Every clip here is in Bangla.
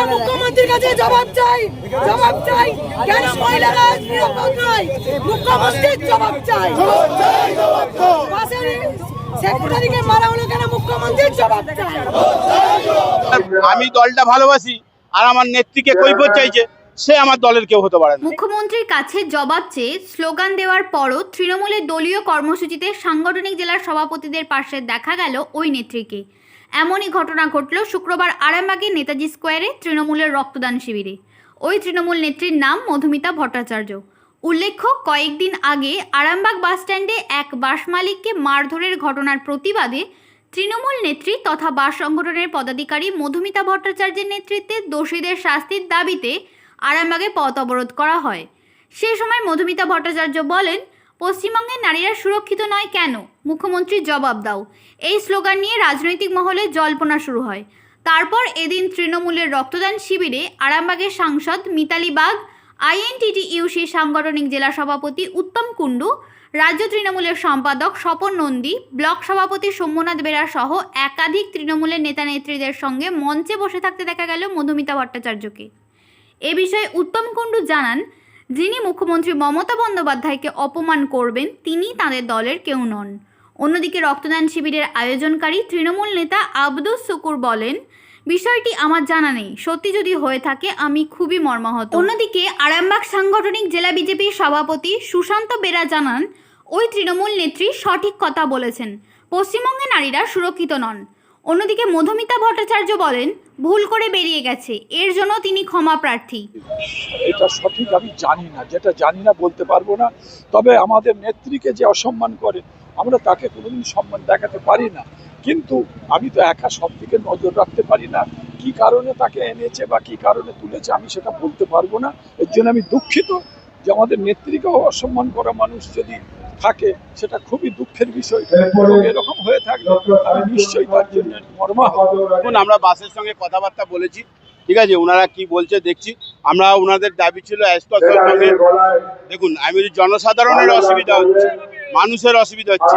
আমরা মুখ্যমন্ত্রীর কাছে জবাব চাই জবাব চাই। কেন মহিলারা নিরাপদ নয়? মুখ্যমন্ত্রীর জবাব চাই। পাশের সেক্রেটারিকে মারা হলো কেন মুখ্যমন্ত্রীর জবাব চাই? আমি দলটা ভালোবাসি আর আমার নেত্রীকে কৈফত চাইছে সে আমার দলের কেউ হতে পারে মুখ্যমন্ত্রীর কাছে জবাব চেয়ে স্লোগান দেওয়ার পরও তৃণমূলের দলীয় কর্মসূচিতে সাংগঠনিক জেলার সভাপতিদের পাশে দেখা গেল ওই নেত্রীকে। এমনই ঘটনা ঘটল শুক্রবার আরামবাগে নেতাজি স্কোয়ারে তৃণমূলের রক্তদান শিবিরে। ওই তৃণমূল নেত্রীর নাম মধুমিতা ভট্টাচার্য। উল্লেখ্য, কয়েকদিন আগে আরামবাগ বাসস্ট্যান্ডে এক বাস মালিককে মারধরের ঘটনার প্রতিবাদে তৃণমূল নেত্রী তথা বাস সংগঠনের পদাধিকারী মধুমিতা ভট্টাচার্যের নেতৃত্বে দোষীদের শাস্তির দাবিতে আরামবাগে পথ অবরোধ করা হয়। সে সময় মধুমিতা ভট্টাচার্য বলেন পশ্চিমবঙ্গের নারীরা সুরক্ষিত নয় কেন? মুখ্যমন্ত্রী জবাব দাও। এই স্লোগান নিয়ে রাজনৈতিক মহলে জল্পনা শুরু হয়। তারপর এদিন তৃণমূলের রক্তদান শিবিরে আরামবাগের সাংসদ মিতালি বাগ আইএনটিটি ইউসি সাংগঠনিক জেলা সভাপতি উত্তম কুণ্ডু, রাজ্য তৃণমূলের সম্পাদক স্বপন নন্দী, ব্লক সভাপতি সৌম্যনাথ বেরা সহ একাধিক তৃণমূলের নেতা নেত্রীদের সঙ্গে মঞ্চে বসে থাকতে দেখা গেল মধুমিতা ভট্টাচার্যকে। এ বিষয়ে উত্তম কুণ্ডু জানান যিনি মুখ্যমন্ত্রী মমতা বন্দ্যোপাধ্যায়কে অপমান করবেন, তিনি তাদের দলের কেউ নন। অন্যদিকে রক্তদান শিবিরের আয়োজনকারী তৃণমূল নেতা আব্দুস শুকুর বলেন, বিষয়টি আমার জানা নেই। সত্যি যদি হয়ে থাকে, আমি খুবই মর্মাহত। অন্যদিকে আরামবাগ সাংগঠনিক জেলা বিজেপির সভাপতি সুশান্ত বেরা জানান, ওই তৃণমূল নেত্রী সঠিক কথা বলেছেন। পশ্চিমবঙ্গে নারীরা সুরক্ষিত নন। অন্যদিকে মধুমিতা ভট্টাচার্য বলেন, ভুল করে বেরিয়ে গেছে। এর জন্য তিনি ক্ষমা প্রার্থী। এটা সঠিক আমি জানি না। যেটা জানি না বলতে পারব না। তবে আমাদের নেত্রীকে যে অসম্মান করে আমরা তাকে কোনোদিন সম্মান দেখাতে পারি না। কিন্তু আমি তো একা সব দিকে নজর রাখতে পারি না। কি কারণে তাকে এনেছে বা কি কারণে তুলেছে আমি সেটা বলতে পারব না। এর জন্য আমি দুঃখিত যে আমাদের নেত্রীকেও অসম্মান করা মানুষ যদি থাকে সেটা খুবই দুঃখের বিষয়। এরকম হয়ে থাকলে আমি নিশ্চয়ই তার জন্য মর্মাহত। দেখুন আমরা বাসের সঙ্গে কথাবার্তা বলেছি ঠিক আছে? ওনারা কি বলছে দেখছি। আমরা ওনাদের দাবি ছিল সঙ্গে দেখুন আমি জনসাধারণের অসুবিধা হচ্ছে মানুষের অসুবিধা হচ্ছে।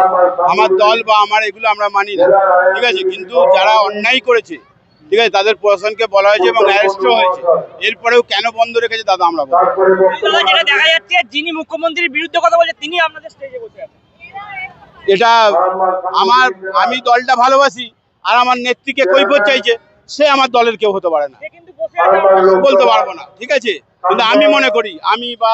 আমার দল বা আমার এগুলো আমরা মানি না ঠিক আছে? কিন্তু যারা অন্যায় করেছে ঠিক আছে তাদের প্রশাসনকে বলা হয়েছে এবং অ্যারেস্টও হয়েছে। এরপরেও কেন বন্ধ রেখেছে দাদা আমরা যেটা দেখা যাচ্ছে যিনি মুখ্যমন্ত্রীর বিরুদ্ধে কথা বলছে তিনি আপনাদের স্টেজে বসে আছেন। এটা আমার আমি দলটা ভালোবাসি আর আমার নেত্রীকে কৈফত চাইছে সে আমার দলের কেউ হতে পারে না। কিন্তু বলতে পারব না ঠিক আছে? কিন্তু আমি মনে করি আমি বা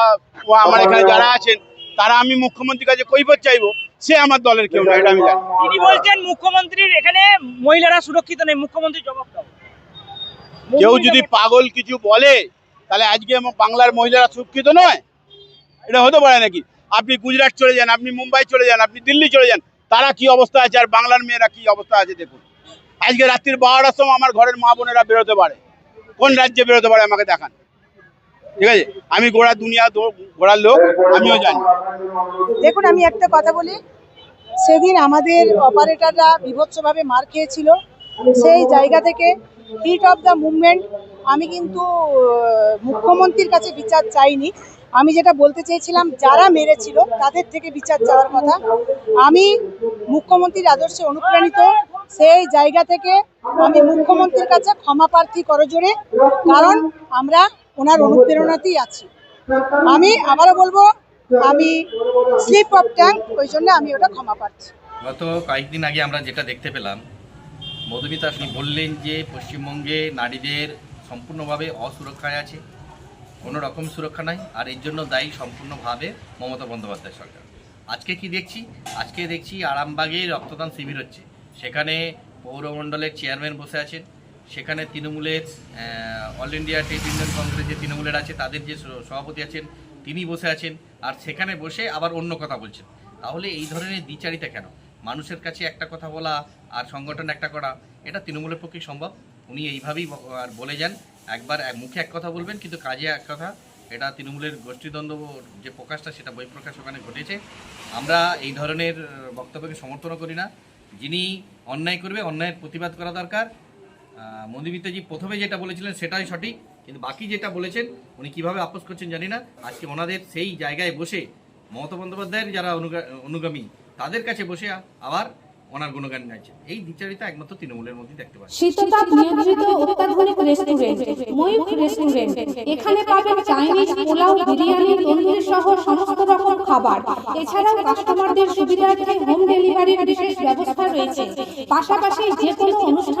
আমার এখানে যারা আছেন তারা আমি মুখ্যমন্ত্রীর কাছে কৈফত চাইব সে আমার দলের কেউ না এটা আমি জানি। তিনি বলছেন মুখ্যমন্ত্রীর এখানে মহিলারা সুরক্ষিত নেই মুখ্যমন্ত্রী জবাব দাও। কেউ যদি পাগল কিছু বলে তাহলে আজকে আমার বাংলার মহিলারা সুরক্ষিত নয়? এটা হতে পারে নাকি? আপনি গুজরাট চলে যান আপনি মুম্বাই চলে যান আপনি দিল্লি চলে যান তারা কি অবস্থা আছে আর বাংলার মেয়েরা কি অবস্থা আছে দেখুন। আজকে রাত্রির বারোটার সময় আমার ঘরের মা বোনেরা বেরোতে পারে। কোন রাজ্যে বেরোতে পারে আমাকে দেখান। ঠিক আছে? আমি গোড়া দুনিয়া গোড়ার লোক, আমিও জানি। দেখুন, আমি একটা কথা বলি। সেদিন আমাদের অপারেটররা বিভৎসভাবে মার খেয়েছিল। সেই জায়গা থেকে হিট অফ দ্য মুভমেন্ট আমি কিন্তু মুখ্যমন্ত্রীর কাছে বিচার চাইনি। আমি যেটা বলতে চেয়েছিলাম, যারা মেরেছিল, তাদের থেকে বিচার চাওয়ার কথা। আমি মুখ্যমন্ত্রীর আদর্শে অনুপ্রাণিত। সেই জায়গা থেকে আমি মুখ্যমন্ত্রীর কাছে ক্ষমা প্রার্থী করজোরে কারণ আমরা ওনার অনুপ্রেরণাতেই আছি। আমি আবারও বলব আমি স্লিপ অফ ট্যাঙ্ক ওই জন্য আমি ওটা ক্ষমা পাচ্ছি গত কয়েকদিন আগে আমরা যেটা দেখতে পেলাম মধুমিতা আপনি বললেন যে পশ্চিমবঙ্গে নারীদের সম্পূর্ণভাবে অসুরক্ষায় আছে কোনো রকম সুরক্ষা নাই আর এর জন্য দায়ী সম্পূর্ণভাবে মমতা বন্দ্যোপাধ্যায় সরকার। আজকে কি দেখছি? আজকে দেখছি আরামবাগে রক্তদান শিবির হচ্ছে। সেখানে পৌরমণ্ডলের চেয়ারম্যান বসে আছেন সেখানে তৃণমূলের All India Trade Union Congress যে তৃণমূলের আছে, তাদের যে সভাপতি আছেন তিনি বসে আছেন। আর সেখানে বসে আবার অন্য কথা বলছেন। তাহলে এই ধরনের দ্বিচারিতা কেন? মানুষের কাছে একটা কথা বলা আর সংগঠন একটা করা, এটা তৃণমূলের পক্ষে সম্ভব? উনি এইভাবেই আর বলে যান। একবার এক মুখে এক কথা বলবেন, কিন্তু কাজে এক কথা, এটা তৃণমূলের গোষ্ঠীদ্বন্দ্ব যে প্রকাশটা, সেটা বহিঃপ্রকাশ ওখানে ঘটেছে। আমরা এই ধরনের বক্তব্যকে সমর্থন করি না। যিনি অন্যায় করবে, অন্যায়ের প্রতিবাদ করা দরকার। মধুমিতাজি প্রথমে যেটা বলেছিলেন সেটাই সঠিক, কিন্তু বাকি যেটা বলেছেন, উনি কীভাবে আপোষ করছেন জানি না। আজকে ওনাদের সেই জায়গায় বসে মমতা বন্দ্যোপাধ্যায়ের যারা অনুগামী, তাদের কাছে বসে আবার ওনার গুণগান গাইছেন। এই দ্বিচারিতা একমাত্র তৃণমূলের মধ্যেই দেখতে পাচ্ছি। পাশাপাশি যে কোনো অনুষ্ঠানের জন্য